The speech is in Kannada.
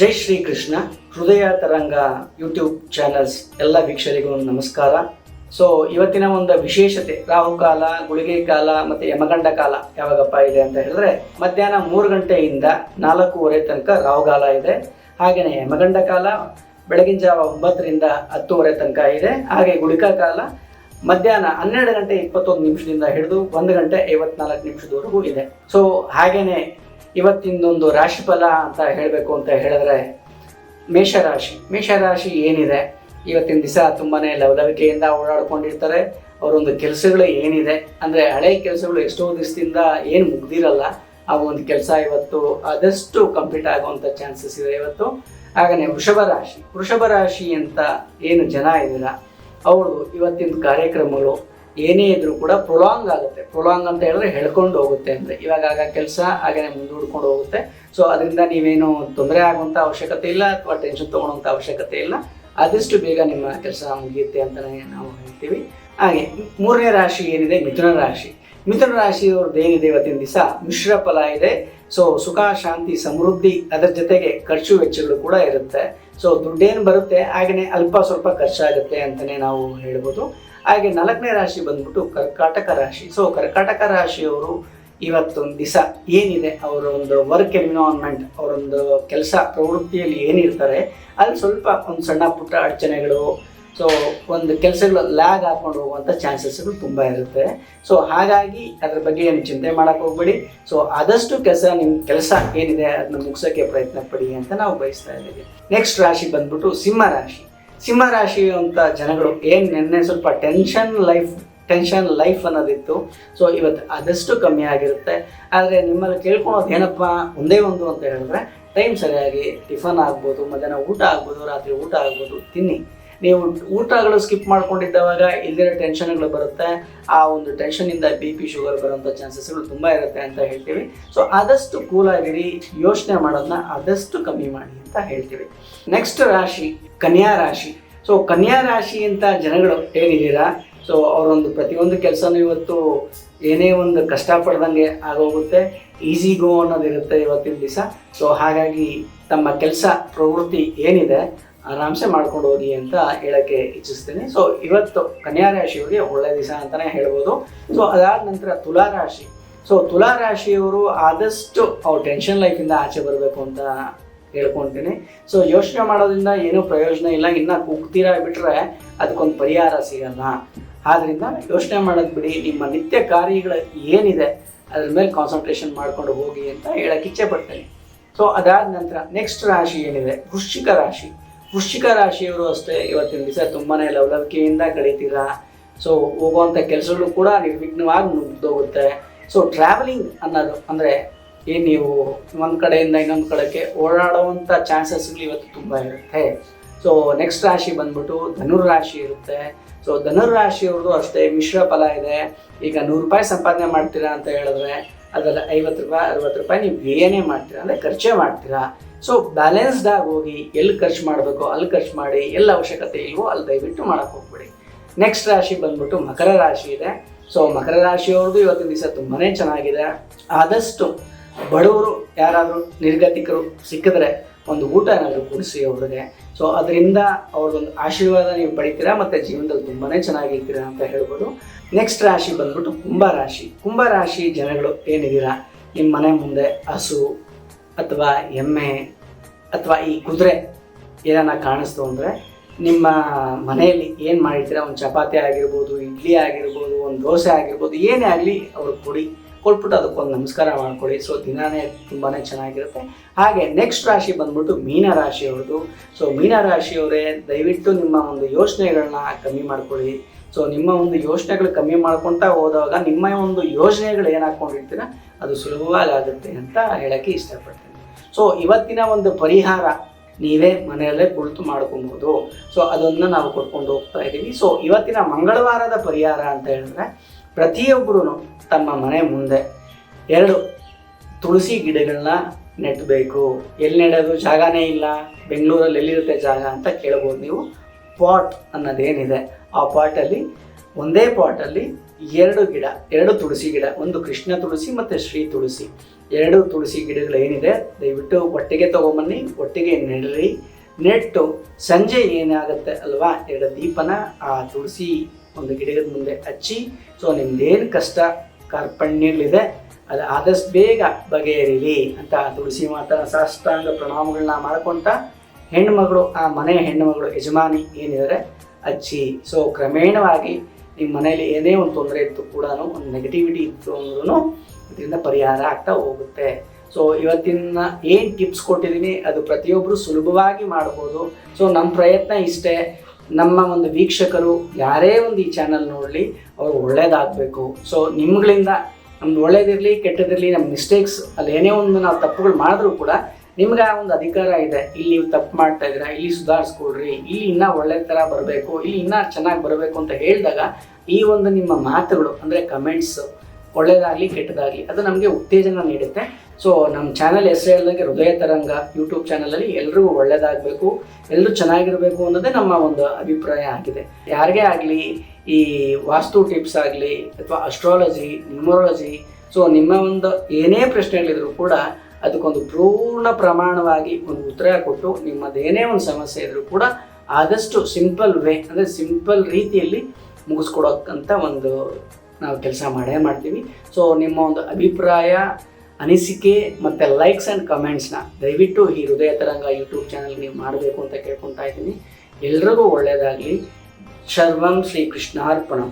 ಜೈ ಶ್ರೀ ಕೃಷ್ಣ. ಹೃದಯ ತರಂಗ ಯೂಟ್ಯೂಬ್ ಚಾನಲ್ಸ್ ಎಲ್ಲ ವೀಕ್ಷರಿಗೂ ನಮಸ್ಕಾರ. ಸೊ ಇವತ್ತಿನ ಒಂದು ವಿಶೇಷತೆ ರಾಹುಕಾಲ ಗುಳಿಗೆ ಕಾಲ ಮತ್ತೆ ಯಮಗಂಡ ಕಾಲ ಯಾವಾಗಪ್ಪ ಇದೆ ಅಂತ ಹೇಳಿದ್ರೆ, ಮಧ್ಯಾಹ್ನ ಮೂರು ಗಂಟೆಯಿಂದ ನಾಲ್ಕೂವರೆ ತನಕ ರಾಹುಕಾಲ ಇದೆ. ಹಾಗೆಯೇ ಯಮಗಂಡ ಕಾಲ, ಬೆಳಗಿನ ಜಾವ ಒಂಬತ್ತರಿಂದ ಹತ್ತುವರೆ ತನಕ ಇದೆ. ಹಾಗೆ ಗುಳಿಕಾ ಕಾಲ, ಮಧ್ಯಾಹ್ನ ಹನ್ನೆರಡು ಗಂಟೆ ಇಪ್ಪತ್ತೊಂದು ನಿಮಿಷದಿಂದ ಹಿಡಿದು ಒಂದು ಗಂಟೆ ಐವತ್ನಾಲ್ಕು ನಿಮಿಷದವರೆಗೂ ಇದೆ. ಸೊ ಹಾಗೇನೆ ಇವತ್ತಿಂದೊಂದು ರಾಶಿಫಲ ಅಂತ ಹೇಳಬೇಕು ಅಂತ ಹೇಳಿದ್ರೆ ಮೇಷರಾಶಿ. ಮೇಷರಾಶಿ ಏನಿದೆ? ಇವತ್ತಿನ ದಿವಸ ತುಂಬಾ ಲವಲವಿಕೆಯಿಂದ ಓಡಾಡ್ಕೊಂಡಿರ್ತಾರೆ. ಅವರೊಂದು ಕೆಲಸಗಳು ಏನಿದೆ? ಅಂದರೆ ಹಳೆ ಕೆಲಸಗಳು ಎಷ್ಟೋ ದಿವಸದಿಂದ ಏನು ಮುಗ್ದಿರಲ್ಲ. ಆ ಒಂದು ಕೆಲಸ ಇವತ್ತು ಆದಷ್ಟು ಕಂಪ್ಲೀಟ್ ಆಗುವಂಥ ಚಾನ್ಸಸ್ ಇದೆ ಇವತ್ತು. ಹಾಗೆಯೇ ವೃಷಭ ರಾಶಿ. ವೃಷಭ ರಾಶಿ ಅಂತ ಏನು ಜನ ಇದಿಲ್ಲ ಅವರು ಇವತ್ತಿನ ಕಾರ್ಯಕ್ರಮಗಳು ಏನೇ ಇದ್ರೂ ಕೂಡ ಪ್ರೊಲಾಂಗ್ ಆಗುತ್ತೆ. ಪ್ರೊಲಾಂಗ್ ಅಂತ ಹೇಳಿದ್ರೆ ಹೇಳ್ಕೊಂಡು ಹೋಗುತ್ತೆ ಅಂದರೆ. ಇವಾಗ ಆಗ ಕೆಲಸ ಹಾಗೆ ಮುಂದೂಡ್ಕೊಂಡು ಹೋಗುತ್ತೆ. ಸೊ ಅದರಿಂದ ನೀವೇನು ತೊಂದರೆ ಆಗುವಂಥ ಅವಶ್ಯಕತೆ ಇಲ್ಲ ಅಥವಾ ಟೆನ್ಷನ್ ತೊಗೊಳುವಂಥ ಅವಶ್ಯಕತೆ ಇಲ್ಲ. ಆದಷ್ಟು ಬೇಗ ನಿಮ್ಮ ಕೆಲಸ ಮುಗಿಯುತ್ತೆ ಅಂತಲೇ ನಾವು ಹೇಳ್ತೀವಿ. ಹಾಗೆ, ಮೂರನೇ ರಾಶಿ ಏನಿದೆ? ಮಿಥುನ ರಾಶಿ. ಮಿಥುನ ರಾಶಿಯವ್ರದ್ದು ಏನಿದೆ ಇವತ್ತಿನ ದಿವಸ? ಮಿಶ್ರ ಫಲ ಇದೆ. ಸೊ ಸುಖ, ಶಾಂತಿ, ಸಮೃದ್ಧಿ, ಅದರ ಜೊತೆಗೆ ಖರ್ಚು ವೆಚ್ಚಗಳು ಕೂಡ ಇರುತ್ತೆ. ಸೊ ದುಡ್ಡೇನು ಬರುತ್ತೆ ಹಾಗೆಯೇ ಅಲ್ಪ ಸ್ವಲ್ಪ ಖರ್ಚಾಗುತ್ತೆ ಅಂತಲೇ ನಾವು ಹೇಳ್ಬೋದು. ಹಾಗೆ, ನಾಲ್ಕನೇ ರಾಶಿ ಬಂದ್ಬಿಟ್ಟು ಕರ್ಕಾಟಕ ರಾಶಿ. ಸೊ ಕರ್ಕಾಟಕ ರಾಶಿಯವರು ಇವತ್ತೊಂದು ದಿವಸ ಏನಿದೆ? ಅವರ ಒಂದು ವರ್ಕ್ ಎನ್ವಿರಾನ್ಮೆಂಟ್ ಅವರೊಂದು ಕೆಲಸ ಪ್ರವೃತ್ತಿಯಲ್ಲಿ ಏನಿರ್ತಾರೆ, ಅಲ್ಲಿ ಸ್ವಲ್ಪ ಒಂದು ಸಣ್ಣ ಪುಟ್ಟ ಅಡಚಣೆಗಳು ಸೊ ಒಂದು ಕೆಲಸಗಳು ಲ್ಯಾಗ್ ಹಾಕೊಂಡು ಹೋಗುವಂಥ ಚಾನ್ಸಸ್ಗಳು ತುಂಬ ಇರುತ್ತೆ. ಸೊ ಹಾಗಾಗಿ ಅದ್ರ ಬಗ್ಗೆ ಏನು ಚಿಂತೆ ಮಾಡೋಕ್ಕೆ ಹೋಗ್ಬೇಡಿ. ಸೊ ಆದಷ್ಟು ಕೆಲಸ ನಿಮ್ಮ ಕೆಲಸ ಏನಿದೆ ಅದನ್ನ ಮುಗಿಸೋಕ್ಕೆ ಪ್ರಯತ್ನ ಪಡಿ ಅಂತ ನಾವು ಬಯಸ್ತಾ ಇದ್ದೀವಿ. ನೆಕ್ಸ್ಟ್ ರಾಶಿ ಬಂದ್ಬಿಟ್ಟು ಸಿಂಹ ರಾಶಿ. ಸಿಂಹ ರಾಶಿ ಅಂತ ಜನಗಳು ಏನು ನಿನ್ನೆ ಸ್ವಲ್ಪ ಟೆನ್ಷನ್ ಲೈಫ್ ಟೆನ್ಷನ್ ಲೈಫ್ ಅನ್ನೋದಿತ್ತು. ಸೊ ಇವತ್ತು ಆದಷ್ಟು ಕಮ್ಮಿ ಆಗಿರುತ್ತೆ. ಆದರೆ ನಿಮ್ಮಲ್ಲಿ ಕೇಳ್ಕೊಳೋದು ಏನಪ್ಪ? ಒಂದೇ ಒಂದು ಅಂತ ಹೇಳಿದ್ರೆ, ಟೈಮ್ ಸರಿಯಾಗಿ ಟಿಫನ್ ಆಗ್ಬೋದು, ಮಧ್ಯಾಹ್ನ ಊಟ ಆಗ್ಬೋದು, ರಾತ್ರಿ ಊಟ ಆಗ್ಬೋದು, ತಿನ್ನಿ. ನೀವು ಊಟಗಳು ಸ್ಕಿಪ್ ಮಾಡ್ಕೊಂಡಿದ್ದಾವಾಗ ಇಲ್ದಿರೋ ಟೆನ್ಷನ್ಗಳು ಬರುತ್ತೆ. ಆ ಒಂದು ಟೆನ್ಷನಿಂದ ಬಿ ಪಿ ಶುಗರ್ ಬರೋಂಥ ಚಾನ್ಸಸ್ಗಳು ತುಂಬ ಇರುತ್ತೆ ಅಂತ ಹೇಳ್ತೀವಿ. ಸೊ ಆದಷ್ಟು ಕೂಲಾಗಿರಿ ಯೋಚನೆ ಮಾಡೋದನ್ನ ಆದಷ್ಟು ಕಮ್ಮಿ ಮಾಡಿ ಅಂತ ಹೇಳ್ತೀವಿ. ನೆಕ್ಸ್ಟ್ ರಾಶಿ, ಕನ್ಯಾ ರಾಶಿ. ಸೊ ಕನ್ಯಾ ರಾಶಿ ಅಂತ ಜನಗಳು ಏನಿದ್ದೀರಾ? ಸೊ ಅವರೊಂದು ಪ್ರತಿಯೊಂದು ಕೆಲಸನೂ ಇವತ್ತು ಏನೇ ಒಂದು ಕಷ್ಟಪಡ್ದಂಗೆ ಆಗೋಗುತ್ತೆ ಈಸಿ ಗೋ ಅನ್ನೋದಿರುತ್ತೆ ಇವತ್ತಿನ ದಿವಸ. ಸೊ ಹಾಗಾಗಿ ತಮ್ಮ ಕೆಲಸ, ಪ್ರವೃತ್ತಿ ಏನಿದೆ, ಆರಾಮ್ಸೆ ಮಾಡ್ಕೊಂಡು ಹೋಗಿ ಅಂತ ಹೇಳಕ್ಕೆ ಇಚ್ಛಿಸ್ತೀನಿ. ಸೊ ಇವತ್ತು ಕನ್ಯಾ ರಾಶಿಯವರಿಗೆ ಒಳ್ಳೆ ದಿವಸ ಅಂತಾನೆ ಹೇಳ್ಬೋದು. ಸೊ ಅದಾದ ನಂತರ ತುಲಾ ರಾಶಿ ಸೊ ತುಲಾ ರಾಶಿಯವರು ಆದಷ್ಟು ಅವ್ರ ಟೆನ್ಷನ್ ಲೈಫಿಂದ ಆಚೆ ಬರಬೇಕು ಅಂತ ಹೇಳ್ಕೊತೀನಿ. ಸೊ ಯೋಚನೆ ಮಾಡೋದ್ರಿಂದ ಏನೂ ಪ್ರಯೋಜನ ಇಲ್ಲ. ಇನ್ನು ಕುಗ್ತೀರಾ ಬಿಟ್ರೆ ಅದಕ್ಕೊಂದು ಪರಿಹಾರ ಸಿಗಲ್ಲ. ಆದ್ರಿಂದ ಯೋಚನೆ ಮಾಡೋದು ಬಿಡಿ, ನಿಮ್ಮ ನಿತ್ಯ ಕಾರ್ಯಗಳು ಏನಿದೆ, ಅದ್ರ ಮೇಲೆ ಕಾನ್ಸಂಟ್ರೇಷನ್ ಮಾಡ್ಕೊಂಡು ಹೋಗಿ ಅಂತ ಹೇಳಕ್ಕೆ ಇಚ್ಛೆ ಪಡ್ತೇನೆ. ಸೊ ಅದಾದ ನಂತರ ನೆಕ್ಸ್ಟ್ ರಾಶಿ ಏನಿದೆ? ವೃಶ್ಚಿಕ ರಾಶಿ. ವೃಶ್ಚಿಕ ರಾಶಿಯವರು ಅಷ್ಟೇ ಇವತ್ತಿನ ದಿವಸ ತುಂಬಾನೇ ಲವಲವಿಕೆಯಿಂದ ಕಳೀತೀರಾ? ಸೊ ಹೋಗುವಂಥ ಕೆಲಸಗಳು ಕೂಡ ನಿರ್ವಿಘ್ನವಾಗಿ ಮುಗ್ದೋಗುತ್ತೆ. ಸೊ ಟ್ರಾವೆಲಿಂಗ್ ಅನ್ನೋದು ಅಂದರೆ ಏನು ನೀವು ಒಂದು ಕಡೆಯಿಂದ ಇನ್ನೊಂದು ಕಡೆಗೆ ಓಡಾಡುವಂಥ ಚಾನ್ಸಸ್ಗಳು ಇವತ್ತು ತುಂಬ ಇರುತ್ತೆ. ಸೊ ನೆಕ್ಸ್ಟ್ ರಾಶಿ ಬಂದ್ಬಿಟ್ಟು ಧನುರ್ ರಾಶಿ ಇರುತ್ತೆ. ಸೊ ಧನುರ್ ರಾಶಿಯವ್ರದ್ದು ಅಷ್ಟೇ, ಮಿಶ್ರ ಫಲ ಇದೆ. ಈಗ ನೂರು ರೂಪಾಯಿ ಸಂಪಾದನೆ ಮಾಡ್ತೀರಾ ಅಂತ ಹೇಳಿದ್ರೆ, ಅದರಲ್ಲಿ ಐವತ್ತು ರೂಪಾಯಿ, ಅರವತ್ತು ರೂಪಾಯಿ ನೀವು ಏನೇ ಮಾಡ್ತೀರಾ, ಅಂದರೆ ಖರ್ಚೇ ಮಾಡ್ತೀರಾ. ಸೊ ಬ್ಯಾಲೆನ್ಸ್ಡ್ ಆಗಿ ಹೋಗಿ ಎಲ್ಲಿ ಖರ್ಚು ಮಾಡಬೇಕು, ಅಲ್ಲಿ ಖರ್ಚು ಮಾಡಿ, ಎಲ್ಲ ಅವಶ್ಯಕತೆ ಇಲ್ವೋ ಅಲ್ಲಿ ದಯವಿಟ್ಟು ಮಾಡಕ್ಕೆ ಹೋಗ್ಬಿಡಿ. ನೆಕ್ಸ್ಟ್ ರಾಶಿ ಬಂದ್ಬಿಟ್ಟು ಮಕರ ರಾಶಿ ಇದೆ. ಸೊ ಮಕರ ರಾಶಿಯವ್ರದ್ದು ಇವತ್ತಿನ ದಿವಸ ತುಂಬಾ ಚೆನ್ನಾಗಿದೆ. ಆದಷ್ಟು ಬಡವರು ಯಾರಾದರೂ ನಿರ್ಗತಿಕರು ಸಿಕ್ಕಿದ್ರೆ ಒಂದು ಊಟ ಏನಾದರೂ ಕೊಡಿಸಿ ಅವ್ರಿಗೆ. ಸೊ ಅದರಿಂದ ಅವ್ರದ್ದೊಂದು ಆಶೀರ್ವಾದ ನೀವು ಪಡಿತೀರಾ ಮತ್ತು ಜೀವನದಲ್ಲಿ ತುಂಬಾ ಚೆನ್ನಾಗಿರ್ತೀರಾ ಅಂತ ಹೇಳ್ಬೋದು. ನೆಕ್ಸ್ಟ್ ರಾಶಿ ಬಂದ್ಬಿಟ್ಟು ಕುಂಭ ರಾಶಿ. ಕುಂಭ ರಾಶಿ ಜನಗಳು ಏನಿದ್ದೀರಾ? ನಿಮ್ಮ ಮನೆ ಮುಂದೆ ಹಸು ಅಥವಾ ಎಮ್ಮೆ ಅಥವಾ ಈ ಕುದುರೆ ಏನನ್ನ ಕಾಣಿಸ್ತು ಅಂದರೆ ನಿಮ್ಮ ಮನೆಯಲ್ಲಿ ಏನು ಮಾಡಿರ್ತೀರ? ಒಂದು ಚಪಾತಿ ಆಗಿರ್ಬೋದು, ಇಡ್ಲಿ ಆಗಿರ್ಬೋದು, ಒಂದು ದೋಸೆ ಆಗಿರ್ಬೋದು, ಏನೇ ಆಗಲಿ ಅವ್ರಿಗೆ ಕೊಡಿ. ಕೊಟ್ಬಿಟ್ಟು ಅದಕ್ಕೊಂದು ನಮಸ್ಕಾರ ಮಾಡ್ಕೊಳ್ಳಿ. ಸೊ ದಿನಾನೇ ತುಂಬಾ ಚೆನ್ನಾಗಿರುತ್ತೆ. ಹಾಗೆ ನೆಕ್ಸ್ಟ್ ರಾಶಿ ಬಂದ್ಬಿಟ್ಟು ಮೀನ ರಾಶಿಯವ್ರದ್ದು ಸೊ ಮೀನ ರಾಶಿಯವರೇ ದಯವಿಟ್ಟು ನಿಮ್ಮ ಒಂದು ಯೋಚನೆಗಳನ್ನ ಕಮ್ಮಿ ಮಾಡ್ಕೊಳ್ಳಿ. ಸೊ ನಿಮ್ಮ ಒಂದು ಯೋಚನೆಗಳು ಕಮ್ಮಿ ಮಾಡ್ಕೊತಾ ಹೋದಾಗ ನಿಮ್ಮ ಒಂದು ಯೋಜನೆಗಳು ಏನು ಹಾಕ್ಕೊಂಡಿರ್ತೀರ ಅದು ಸುಲಭವಾಗಿ ಆಗುತ್ತೆ ಅಂತ ಹೇಳಕ್ಕೆ ಇಷ್ಟಪಡ್ತೀನಿ. ಸೊ ಇವತ್ತಿನ ಒಂದು ಪರಿಹಾರ ನೀವೇ ಮನೆಯಲ್ಲೇ ಕುಳಿತು ಮಾಡ್ಕೊಬೋದು. ಸೊ ಅದನ್ನು ನಾವು ಕೊಟ್ಕೊಂಡು ಹೋಗ್ತಾ ಇದ್ದೀವಿ. ಸೊ ಇವತ್ತಿನ ಮಂಗಳವಾರದ ಪರಿಹಾರ ಅಂತ ಹೇಳಿದ್ರೆ ಪ್ರತಿಯೊಬ್ಬರೂ ತಮ್ಮ ಮನೆ ಮುಂದೆ. ಎರಡು, ತುಳಸಿ ಗಿಡಗಳನ್ನ ನೆಟ್ಟಬೇಕು ಎಲ್ಲಿ ನೆಡೋದು? ಜಾಗನೇ ಇಲ್ಲ. ಬೆಂಗಳೂರಲ್ಲಿ ಎಲ್ಲಿರುತ್ತೆ ಜಾಗ ಅಂತ ಕೇಳ್ಬೋದು ನೀವು. ಪಾಟ್ ಅನ್ನೋದೇನಿದೆ. ಆ ಪಾಟಲ್ಲಿ ಒಂದೇ ಪಾಟಲ್ಲಿ ಎರಡು ಗಿಡ, ಎರಡು ತುಳಸಿ ಗಿಡ, ಒಂದು ಕೃಷ್ಣ ತುಳಸಿ ಮತ್ತು ಶ್ರೀ ತುಳಸಿ. ಎರಡು ತುಳಸಿ ಗಿಡಗಳು ಏನಿದೆ? ದಯವಿಟ್ಟು ಒಟ್ಟಿಗೆ ತೊಗೊಂಬನ್ನಿ, ಒಟ್ಟಿಗೆ ನೆಡ್ರಿ. ನೆಟ್ಟು ಸಂಜೆ ಏನಾಗುತ್ತೆ ಅಲ್ವಾ? ಎರಡು ದೀಪನ ಆ ತುಳಸಿ ಒಂದು ಗಿಡದ ಮುಂದೆ ಹಚ್ಚಿ, ಸೊ ನಿಮ್ದೇನು ಕಷ್ಟ, ಕಾರ್ಪಣ್ಯಗಳಿದೆ, ಅದು ಆದಷ್ಟು ಬೇಗ ಬಗೆಹರಿಲಿ ಅಂತ ತುಳಸಿ ಮಾತನ ಸಾಷ್ಟಾಂಗ ಪ್ರಣಾಮಗಳನ್ನ ಮಾಡ್ಕೊತ ಹೆಣ್ಮಗಳು, ಆ ಮನೆ ಹೆಣ್ಣುಮಗಳು ಯಜಮಾನಿ ಏನಿದ್ದಾರೆ ಅಚ್ಚಿ ಸೊ ಕ್ರಮೇಣವಾಗಿ ನಿಮ್ಮ ಮನೆಯಲ್ಲಿ ಏನೇ ಒಂದು ತೊಂದರೆ ಇತ್ತು ಕೂಡ ಒಂದು ನೆಗೆಟಿವಿಟಿ ಇತ್ತು ಅಂದ್ರೂ ಇದರಿಂದ ಪರಿಹಾರ ಆಗ್ತಾ ಹೋಗುತ್ತೆ. ಸೊ ಇವತ್ತಿನ ಏನು ಟಿಪ್ಸ್ ಕೊಟ್ಟಿದ್ದೀನಿ ಅದು ಪ್ರತಿಯೊಬ್ಬರು ಸುಲಭವಾಗಿ ಮಾಡ್ಬೋದು. ಸೊ ನಮ್ಮ ಪ್ರಯತ್ನ ಇಷ್ಟೇ. ನಮ್ಮ ಒಂದು ವೀಕ್ಷಕರು ಯಾರೇ ಒಂದು ಈ ಚಾನಲ್ ನೋಡಲಿ, ಅವರು ಒಳ್ಳೇದಾಗಬೇಕು. ಸೊ ನಿಮ್ಗಳಿಂದ ನಮ್ದು ಒಳ್ಳೇದಿರಲಿ, ಕೆಟ್ಟದಿರಲಿ ನಮ್ಮ ಮಿಸ್ಟೇಕ್ಸ್ ಅಲ್ಲಿ ಏನೇ ಒಂದು ನಾವು ತಪ್ಪುಗಳು ಮಾಡಿದ್ರೂ ಕೂಡ ನಿಮ್ಗೆ ಆ ಒಂದು ಅಧಿಕಾರ ಇದೆ. ಇಲ್ಲಿ ನೀವು ತಪ್ಪು ಮಾಡ್ತಾ ಇದ್ದೀರಾ, ಇಲ್ಲಿ ಸುಧಾರಿಸ್ಕೊಳ್ರಿ, ಇಲ್ಲಿ ಇನ್ನೂ ಒಳ್ಳೆ ಥರ ಬರಬೇಕು, ಇಲ್ಲಿ ಇನ್ನೂ ಚೆನ್ನಾಗಿ ಬರಬೇಕು ಅಂತ ಹೇಳಿದಾಗ ಈ ಒಂದು ನಿಮ್ಮ ಮಾತುಗಳು ಅಂದರೆ ಕಮೆಂಟ್ಸ್ ಒಳ್ಳೇದಾಗಲಿ, ಕೆಟ್ಟದಾಗಲಿ, ಅದು ನಮಗೆ ಉತ್ತೇಜನ ನೀಡುತ್ತೆ. ಸೊ ನಮ್ಮ ಚಾನಲ್ ಹೆಸರು ಹೇಳಿದಂಗೆ ಹೃದಯ ತರಂಗ ಯೂಟ್ಯೂಬ್ ಚಾನಲಲ್ಲಿ ಎಲ್ರಿಗೂ ಒಳ್ಳೆಯದಾಗಬೇಕು ಎಲ್ಲರೂ ಚೆನ್ನಾಗಿರಬೇಕು ಅನ್ನೋದೇ ನಮ್ಮ ಒಂದು ಅಭಿಪ್ರಾಯ ಆಗಿದೆ. ಯಾರಿಗೇ ಆಗಲಿ, ಈ ವಾಸ್ತು ಟಿಪ್ಸ್ ಆಗಲಿ, ಅಥವಾ ಅಸ್ಟ್ರಾಲಜಿ ನ್ಯೂಮರಾಲಜಿ ಸೊ ನಿಮ್ಮ ಒಂದು ಏನೇ ಪ್ರಶ್ನೆಗಳಿದ್ರು ಕೂಡ ಅದಕ್ಕೊಂದು ಪೂರ್ಣ ಪ್ರಮಾಣವಾಗಿ ಒಂದು ಉತ್ತರ ಕೊಟ್ಟು ನಿಮ್ಮದೇನೇ ಒಂದು ಸಮಸ್ಯೆ ಇದ್ದರೂ ಕೂಡ ಆದಷ್ಟು ಸಿಂಪಲ್ ವೇ ಅಂದರೆ ಸಿಂಪಲ್ ರೀತಿಯಲ್ಲಿ ಮುಗಿಸ್ಕೊಡೋಕ್ಕಂಥ ಒಂದು ನಾವು ಕೆಲಸ ಮಾಡೇ ಮಾಡ್ತೀವಿ. ಸೊ ನಿಮ್ಮ ಒಂದು ಅಭಿಪ್ರಾಯ, ಅನಿಸಿಕೆ ಮತ್ತು ಲೈಕ್ಸ್ ಆ್ಯಂಡ್ ಕಮೆಂಟ್ಸ್ನ ದಯವಿಟ್ಟು ಈ ಹೃದಯ ತರಂಗ ಯೂಟ್ಯೂಬ್ ಚಾನಲ್ ನೀವು ಮಾಡಬೇಕು ಅಂತ ಕೇಳ್ಕೊತಾ ಇದ್ದೀನಿ. ಎಲ್ರಿಗೂ ಒಳ್ಳೆಯದಾಗಲಿ ಸರ್ವಂ ಶ್ರೀ ಕೃಷ್ಣಾರ್ಪಣಂ